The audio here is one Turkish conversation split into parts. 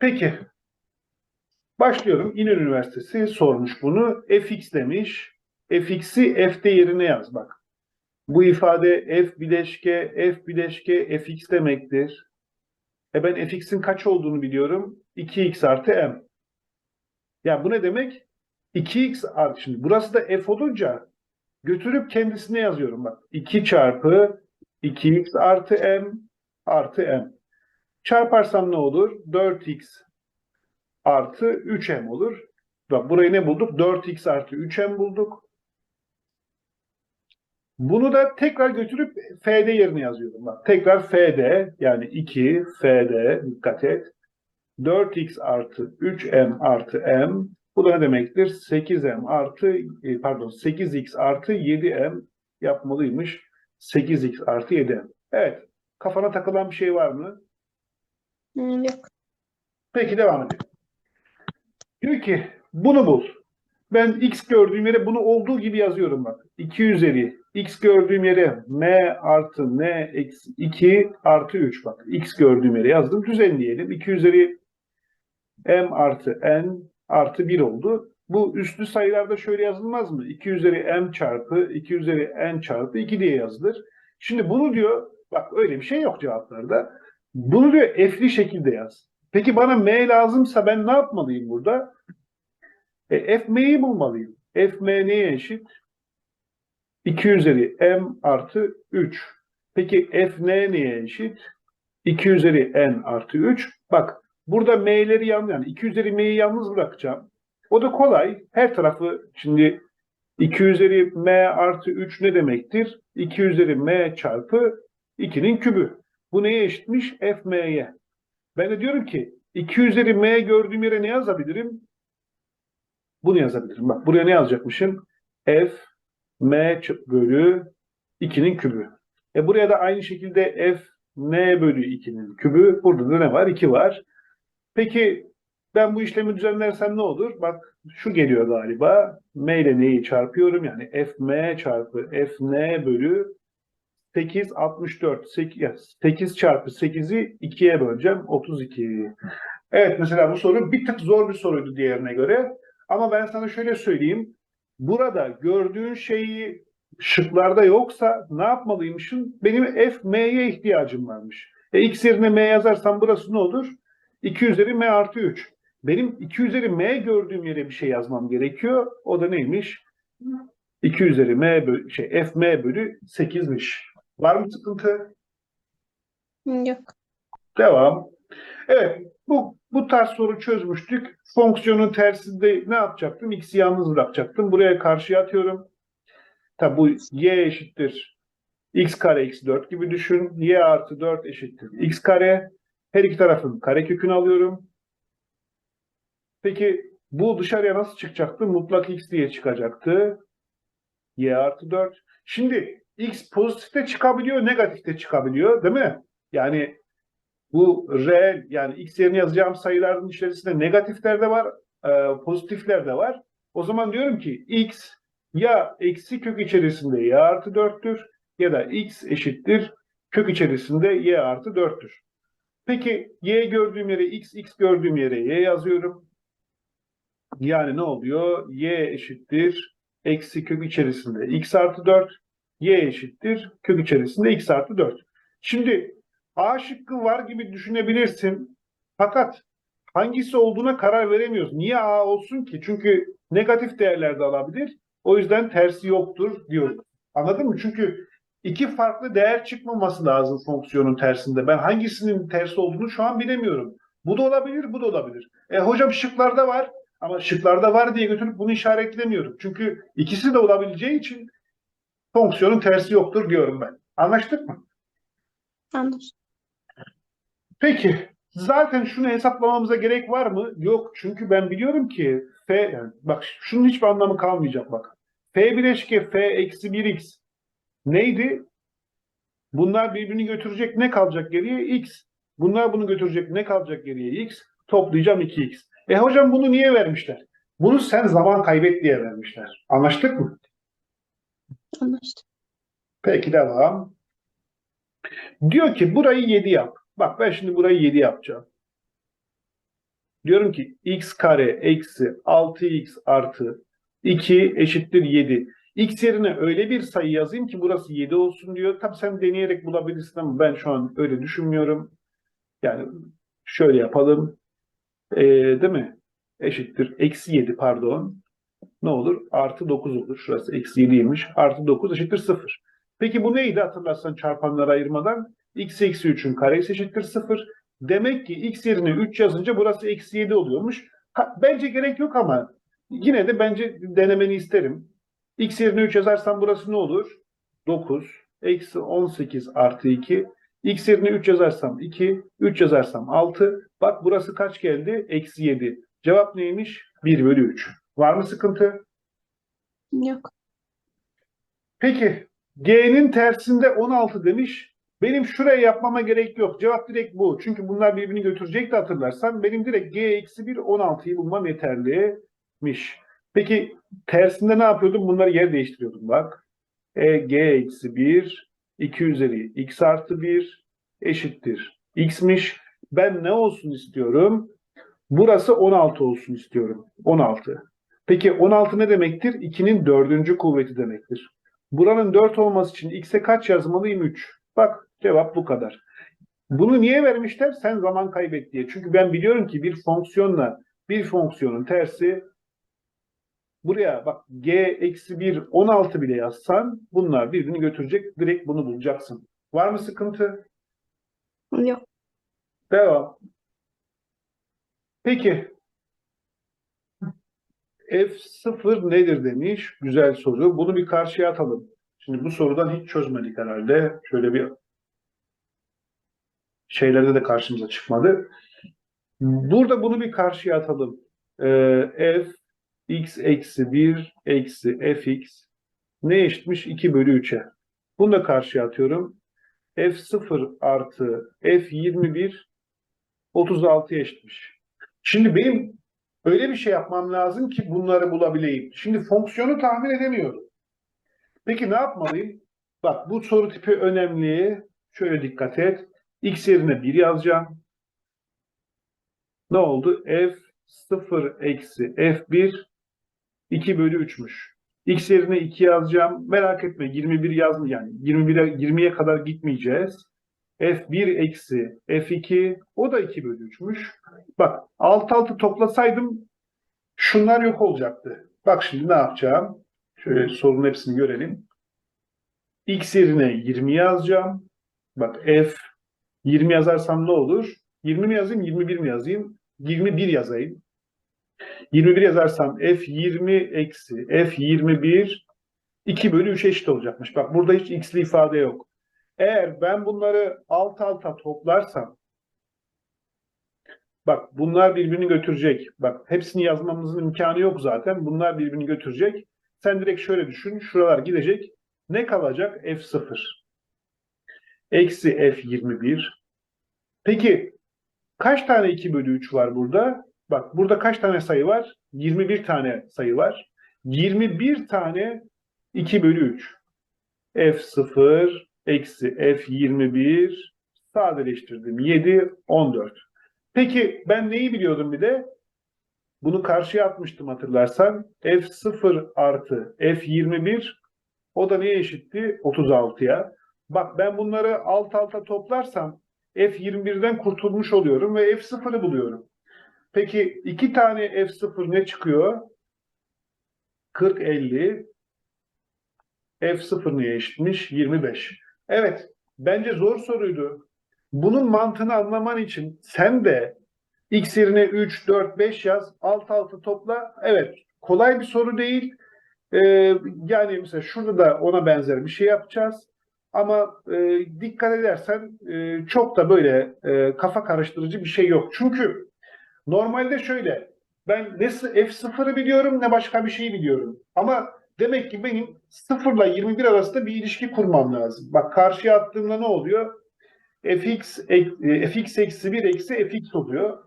Peki. Başlıyorum. İnönü Üniversitesi sormuş bunu. fx demiş. fx'i f'de yerine yaz bak. Bu ifade f bileşke, f bileşke, fx demektir. E ben fx'in kaç olduğunu biliyorum. 2x artı m. Ya bu ne demek? 2x artı şimdi burası da f olunca götürüp kendisine yazıyorum bak. 2 çarpı 2x artı m artı m. Çarparsam ne olur? 4x artı 3m olur. Bak burayı ne bulduk? 4x artı 3m bulduk. Bunu da tekrar götürüp fd yerine yazıyorum. Bak tekrar fd yani 2 fd dikkat et. 4x artı 3m artı m bu da ne demektir? 8m artı e, pardon 8x artı 7m yapmalıymış. 8x artı 7m. Evet. Kafana takılan bir şey var mı? Hmm, Yok. Peki devam edelim. Diyor ki bunu bul. Ben x gördüğüm yere bunu olduğu gibi yazıyorum bak. 2 üzeri x gördüğüm yere m artı n eksi 2 artı 3 bak. x gördüğüm yere yazdım. Düzenleyelim. 2 üzeri m artı n artı 1 oldu. Bu üstlü sayılarda şöyle yazılmaz mı? 2 üzeri m çarpı 2 üzeri n çarpı 2 diye yazılır. Şimdi bunu diyor, bak öyle bir şey yok cevaplarda. Bunu diyor f'li şekilde yaz. Peki bana m lazımsa ben ne yapmalıyım burada? E, f m'yi bulmalıyım. f m neye eşit? 2 üzeri m artı 3. Peki f n neye eşit? 2 üzeri n artı 3. Bak burada m'leri yalnız yani 2 üzeri m'yi yalnız bırakacağım. O da kolay. Her tarafı şimdi 2 üzeri m artı 3 ne demektir? 2 üzeri m çarpı 2'nin kübü. Bu neye eşitmiş? f m'ye. Ben de diyorum ki 2 üzeri m gördüğüm yere ne yazabilirim? Bunu yazabilirim. Bak buraya ne yazacakmışım? f m bölü 2'nin kübü. E buraya da aynı şekilde f n bölü 2'nin kübü. Burada da ne var? 2 var. Peki ben bu işlemi düzenlersem ne olur? Bak şu geliyor galiba. M ile neyi çarpıyorum? Yani f m çarpı f n bölü 8 64 8, 8 çarpı 8'i 2'ye böleceğim 32. Evet mesela bu soru bir tık zor bir soruydu diğerine göre. Ama ben sana şöyle söyleyeyim. Burada gördüğün şeyi şıklarda yoksa ne yapmalıymışım? Benim f m'ye ihtiyacım varmış. E, x yerine m yazarsam burası ne olur? 2 üzeri m artı 3. Benim 2 üzeri m gördüğüm yere bir şey yazmam gerekiyor. O da neymiş? 2 üzeri m bölü, şey, f m bölü 8'miş. Var mı sıkıntı? Yok. Devam. Evet, bu bu tarz soru çözmüştük. Fonksiyonun tersinde ne yapacaktım? X'i yalnız bırakacaktım. Buraya karşıya atıyorum. Tabi bu y eşittir x kare eksi 4 gibi düşün. y artı 4 eşittir x kare. Her iki tarafın kare kökünü alıyorum. Peki bu dışarıya nasıl çıkacaktı? Mutlak x diye çıkacaktı. y artı 4. Şimdi x pozitifte çıkabiliyor, negatifte çıkabiliyor değil mi? Yani bu reel yani x yerine yazacağım sayıların içerisinde negatifler de var, e, pozitifler de var. O zaman diyorum ki x ya eksi kök içerisinde y artı 4'tür ya da x eşittir kök içerisinde y artı 4'tür. Peki y gördüğüm yere x, x gördüğüm yere y yazıyorum. Yani ne oluyor? y eşittir eksi kök içerisinde x artı 4, y eşittir kök içerisinde x artı 4. Şimdi A şıkkı var gibi düşünebilirsin. Fakat hangisi olduğuna karar veremiyoruz. Niye A olsun ki? Çünkü negatif değerler de alabilir. O yüzden tersi yoktur diyoruz. Anladın mı? Çünkü iki farklı değer çıkmaması lazım fonksiyonun tersinde. Ben hangisinin tersi olduğunu şu an bilemiyorum. Bu da olabilir, bu da olabilir. E hocam şıklarda var ama şıklarda var diye götürüp bunu işaretlemiyorum. Çünkü ikisi de olabileceği için fonksiyonun tersi yoktur diyorum ben. Anlaştık mı? Anlaşıldı. Peki zaten şunu hesaplamamıza gerek var mı? Yok çünkü ben biliyorum ki f yani bak şunun hiçbir anlamı kalmayacak bak. f bileşke f eksi 1x neydi? Bunlar birbirini götürecek ne kalacak geriye? x. Bunlar bunu götürecek ne kalacak geriye? x. Toplayacağım 2x. E hocam bunu niye vermişler? Bunu sen zaman kaybet diye vermişler. Anlaştık mı? Anlaştık. Peki devam. Diyor ki burayı 7 yap. Bak ben şimdi burayı 7 yapacağım. Diyorum ki x kare eksi 6x artı 2 eşittir 7. X yerine öyle bir sayı yazayım ki burası 7 olsun diyor. Tabii sen deneyerek bulabilirsin ama ben şu an öyle düşünmüyorum. Yani şöyle yapalım. Ee, değil mi? Eşittir. Eksi 7 pardon. Ne olur? Artı 9 olur. Şurası eksi 7'ymiş. Artı 9 eşittir 0. Peki bu neydi hatırlarsan çarpanlara ayırmadan? x eksi 3'ün karesi eşittir 0. Demek ki x yerine 3 yazınca burası eksi 7 oluyormuş. Ha, bence gerek yok ama yine de bence denemeni isterim. x yerine 3 yazarsam burası ne olur? 9. Eksi 18 artı 2. x yerine 3 yazarsam 2. 3 yazarsam 6. Bak burası kaç geldi? Eksi 7. Cevap neymiş? 1 bölü 3. Var mı sıkıntı? Yok. Peki G'nin tersinde 16 demiş. Benim şuraya yapmama gerek yok. Cevap direkt bu. Çünkü bunlar birbirini götürecek de hatırlarsan benim direkt G eksi 1 16'yı bulmam yeterliymiş. Peki tersinde ne yapıyordum? Bunları yer değiştiriyordum bak. E, G eksi 1 2 üzeri x artı 1 eşittir. X'miş. Ben ne olsun istiyorum? Burası 16 olsun istiyorum. 16. Peki 16 ne demektir? 2'nin dördüncü kuvveti demektir. Buranın 4 olması için x'e kaç yazmalıyım? 3. Bak cevap bu kadar. Bunu niye vermişler? Sen zaman kaybet diye. Çünkü ben biliyorum ki bir fonksiyonla bir fonksiyonun tersi buraya bak g eksi 1 16 bile yazsan bunlar birbirini götürecek. Direkt bunu bulacaksın. Var mı sıkıntı? Yok. Devam. Peki. F0 nedir demiş. Güzel soru. Bunu bir karşıya atalım. Şimdi bu sorudan hiç çözmedik herhalde. Şöyle bir şeylerde de karşımıza çıkmadı. Burada bunu bir karşıya atalım. Ee, f x eksi 1 eksi fx ne eşitmiş? 2 bölü 3'e. Bunu da karşıya atıyorum. f0 artı f21 36'ya eşitmiş. Şimdi benim öyle bir şey yapmam lazım ki bunları bulabileyim. Şimdi fonksiyonu tahmin edemiyorum. Peki ne yapmalıyım? Bak bu soru tipi önemli. Şöyle dikkat et. X yerine 1 yazacağım. Ne oldu? F0 eksi F1 2 bölü 3'müş. X yerine 2 yazacağım. Merak etme 21 yazma yani 21'e 20'ye kadar gitmeyeceğiz. F1 eksi F2 o da 2 bölü 3'müş. Bak alt altı toplasaydım şunlar yok olacaktı. Bak şimdi ne yapacağım? Şöyle sorunun hepsini görelim. X yerine 20 yazacağım. Bak F 20 yazarsam ne olur? 20 mi yazayım 21 mi yazayım? 21 yazayım. 21 yazarsam F20 eksi F21 2 bölü 3 eşit olacakmış. Bak burada hiç x'li ifade yok. Eğer ben bunları alt alta toplarsam bak bunlar birbirini götürecek. Bak hepsini yazmamızın imkanı yok zaten. Bunlar birbirini götürecek. Sen direkt şöyle düşün. Şuralar gidecek. Ne kalacak? F0. Eksi F21. Peki kaç tane 2 bölü 3 var burada? Bak burada kaç tane sayı var? 21 tane sayı var. 21 tane 2 bölü 3. F0 eksi F21 sadeleştirdim. 7, 14. Peki ben neyi biliyordum bir de? Bunu karşıya atmıştım hatırlarsan. F0 artı F21 o da neye eşitti? 36'ya. Bak ben bunları alt alta toplarsam F21'den kurtulmuş oluyorum ve F0'ı buluyorum. Peki iki tane F0 ne çıkıyor? 40, 50. F0 neye eşitmiş? 25. Evet, bence zor soruydu. Bunun mantığını anlaman için sen de x yerine 3, 4, 5 yaz, alt altı topla. Evet, kolay bir soru değil. Ee, yani mesela şurada da ona benzer bir şey yapacağız. Ama e, dikkat edersen e, çok da böyle e, kafa karıştırıcı bir şey yok. Çünkü normalde şöyle, ben ne F0'ı biliyorum ne başka bir şey biliyorum. Ama demek ki benim 0 ile 21 arasında bir ilişki kurmam lazım. Bak karşıya attığımda ne oluyor? fx, ek- fx eksi 1 eksi fx oluyor.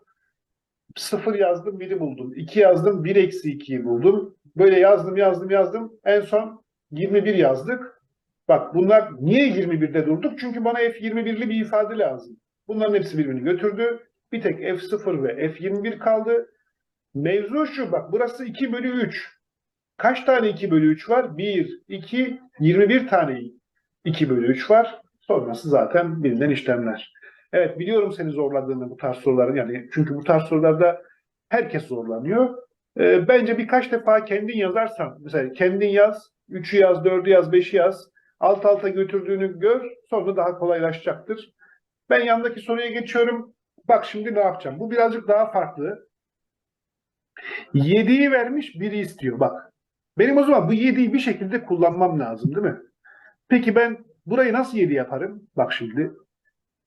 0 yazdım 1'i buldum. 2 yazdım 1 eksi 2'yi buldum. Böyle yazdım yazdım yazdım. En son 21 yazdık. Bak bunlar niye 21'de durduk? Çünkü bana f21'li bir ifade lazım. Bunların hepsi birbirini götürdü. Bir tek F0 ve F21 kaldı. Mevzu şu bak burası 2 bölü 3. Kaç tane 2 bölü 3 var? 1, 2, 21 tane 2 bölü 3 var. Sonrası zaten bilinen işlemler. Evet biliyorum seni zorladığını bu tarz soruların yani çünkü bu tarz sorularda herkes zorlanıyor. Ee, bence birkaç defa kendin yazarsan mesela kendin yaz, 3'ü yaz, 4'ü yaz, 5'i yaz. Alt alta götürdüğünü gör sonra daha kolaylaşacaktır. Ben yandaki soruya geçiyorum. Bak şimdi ne yapacağım? Bu birazcık daha farklı. 7'yi vermiş biri istiyor. Bak. Benim o zaman bu 7'yi bir şekilde kullanmam lazım değil mi? Peki ben burayı nasıl 7 yaparım? Bak şimdi.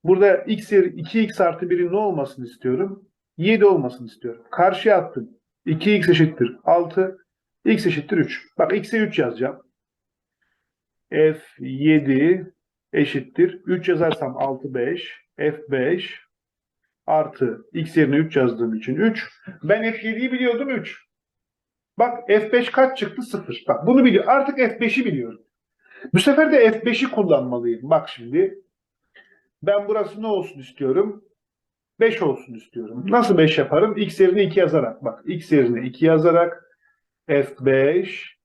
Burada x yer 2x artı 1'in ne olmasını istiyorum? 7 olmasını istiyorum. Karşıya attım. 2x eşittir 6. x eşittir 3. Bak x'e 3 yazacağım. f7 eşittir. 3 yazarsam 6 5. f5 artı x yerine 3 yazdığım için 3. Ben f7'yi biliyordum 3. Bak f5 kaç çıktı? 0. Bak bunu biliyor. Artık f5'i biliyorum. Bu sefer de f5'i kullanmalıyım. Bak şimdi. Ben burası ne olsun istiyorum? 5 olsun istiyorum. Nasıl 5 yaparım? X yerine 2 yazarak. Bak x yerine 2 yazarak F5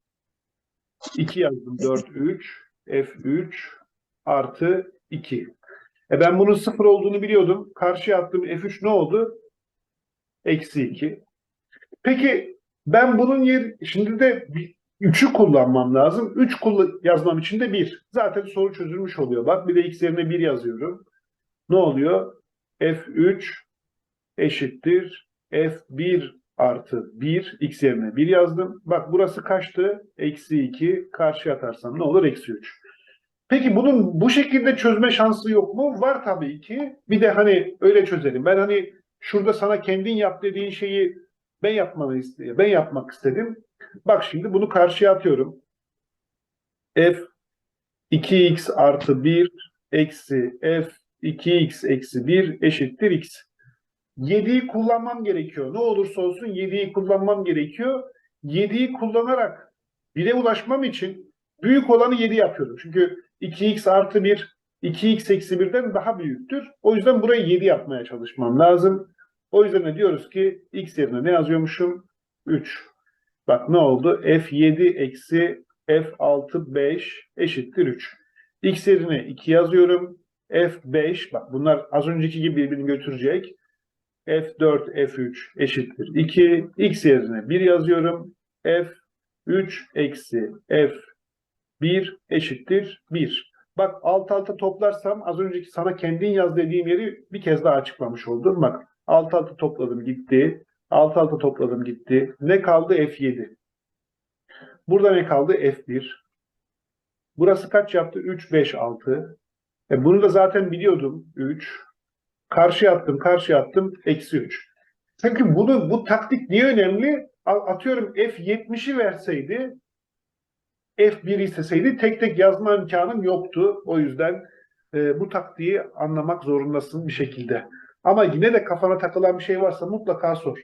2 yazdım 4 3 F3 artı 2. E ben bunun 0 olduğunu biliyordum. Karşıya attığım F3 ne oldu? Eksi 2. Peki ben bunun yer şimdi de 3'ü kullanmam lazım. 3 yazmam için de 1. Zaten soru çözülmüş oluyor. Bak bir de x yerine 1 yazıyorum. Ne oluyor? F3 eşittir F1 artı 1 x yerine 1 yazdım. Bak burası kaçtı? Eksi 2 karşı atarsam ne olur? Eksi 3. Peki bunun bu şekilde çözme şansı yok mu? Var tabii ki. Bir de hani öyle çözelim. Ben hani şurada sana kendin yap dediğin şeyi ben yapmanı istedim. Ben yapmak istedim. Bak şimdi bunu karşıya atıyorum. F 2x artı 1 eksi f 2x eksi 1 eşittir x. 7'yi kullanmam gerekiyor. Ne olursa olsun 7'yi kullanmam gerekiyor. 7'yi kullanarak 1'e ulaşmam için büyük olanı 7 yapıyorum. Çünkü 2x artı 1 2x eksi 1'den daha büyüktür. O yüzden burayı 7 yapmaya çalışmam lazım. O yüzden de diyoruz ki x yerine ne yazıyormuşum? 3. Bak ne oldu? f7 eksi f6 5 eşittir 3. x yerine 2 yazıyorum. f5 bak bunlar az önceki gibi birbirini götürecek. f4 f3 eşittir 2. x yerine 1 yazıyorum. f3 eksi f1 eşittir 1. Bak alt alta toplarsam az önceki sana kendin yaz dediğim yeri bir kez daha açıklamış oldum. Bak alt alta topladım gitti. Alt alta topladım gitti. Ne kaldı? F7. Burada ne kaldı? F1. Burası kaç yaptı? 3, 5, 6. E bunu da zaten biliyordum. 3. Karşıya attım, karşıya attım. Eksi 3. Çünkü bunu, bu taktik niye önemli? Atıyorum F70'i verseydi F1 isteseydi tek tek yazma imkanım yoktu. O yüzden e, bu taktiği anlamak zorundasın bir şekilde. Ama yine de kafana takılan bir şey varsa mutlaka sor.